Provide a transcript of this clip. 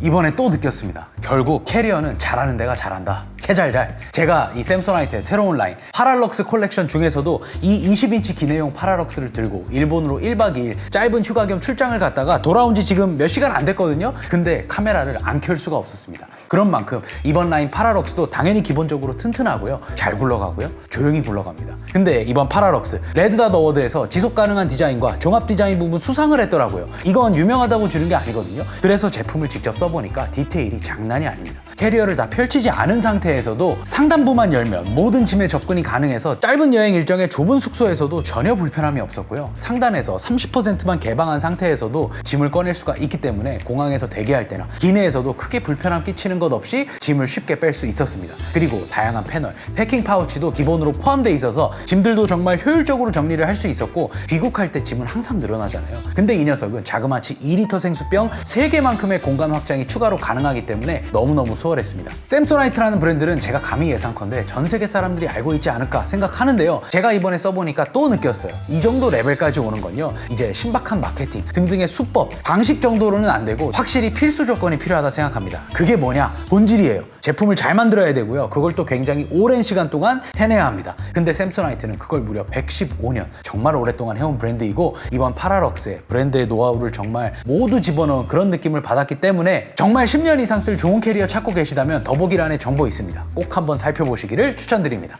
이번에 또 느꼈습니다. 결국 캐리어는 잘하는 데가 잘한다. 캐잘잘. 제가 이 샘소나이트의 새로운 라인 파랄럭스 콜렉션 중에서도 이 20인치 기내용 파랄럭스를 들고 일본으로 1박 2일 짧은 휴가 겸 출장을 갔다가 돌아온 지 지금 몇 시간 안 됐거든요. 근데 카메라를 안 켤 수가 없었습니다. 그런 만큼 이번 라인 파랄럭스도 당연히 기본적으로 튼튼하고요. 잘 굴러가고요. 조용히 굴러갑니다. 근데 이번 파랄럭스 레드닷 어워드에서 지속 가능한 디자인과 종합 디자인 부분 수상을 했더라고요. 이건 유명하다고 주는 게 아니거든요. 그래서 제품을 직접 써보니까 디테일이 장난이 아닙니다. 캐리어를 다 펼치지 않은 상태에서도 상단부만 열면 모든 짐에 접근이 가능해서 짧은 여행 일정의 좁은 숙소에서도 전혀 불편함이 없었고요. 상단에서 30%만 개방한 상태에서도 짐을 꺼낼 수가 있기 때문에 공항에서 대기할 때나 기내에서도 크게 불편함 끼치는 것 없이 짐을 쉽게 뺄 수 있었습니다. 그리고 다양한 패널, 패킹 파우치도 기본으로 포함되어 있어서 짐들도 정말 효율적으로 정리를 할 수 있었고 귀국할 때 짐은 항상 늘어나잖아요. 근데 이 녀석은 자그마치 2리터 생수병 3개만큼의 공간 확장이 추가로 가능하기 때문에 너무너무 수월했습니다. 샘소나이트라는 브랜드는 제가 감히 예상컨대 전 세계 사람들이 알고 있지 않을까 생각하는데요. 제가 이번에 써보니까 또 느꼈어요. 이 정도 레벨까지 오는 건요. 이제 신박한 마케팅 등등의 수법, 방식 정도로는 안 되고 확실히 필수 조건이 필요하다 생각합니다. 그게 뭐냐? 본질이에요. 제품을 잘 만들어야 되고요. 그걸 또 굉장히 오랜 시간 동안 해내야 합니다. 근데 샘소나이트는 그걸 무려 115년 정말 오랫동안 해온 브랜드이고 이번 파라럭스의 브랜드의 노하우를 정말 모두 집어넣은 그런 느낌을 받았기 때문에 정말 10년 이상 쓸 좋은 캐리어 찾고 계시다면 더보기란에 정보 있습니다. 꼭 한번 살펴보시기를 추천드립니다.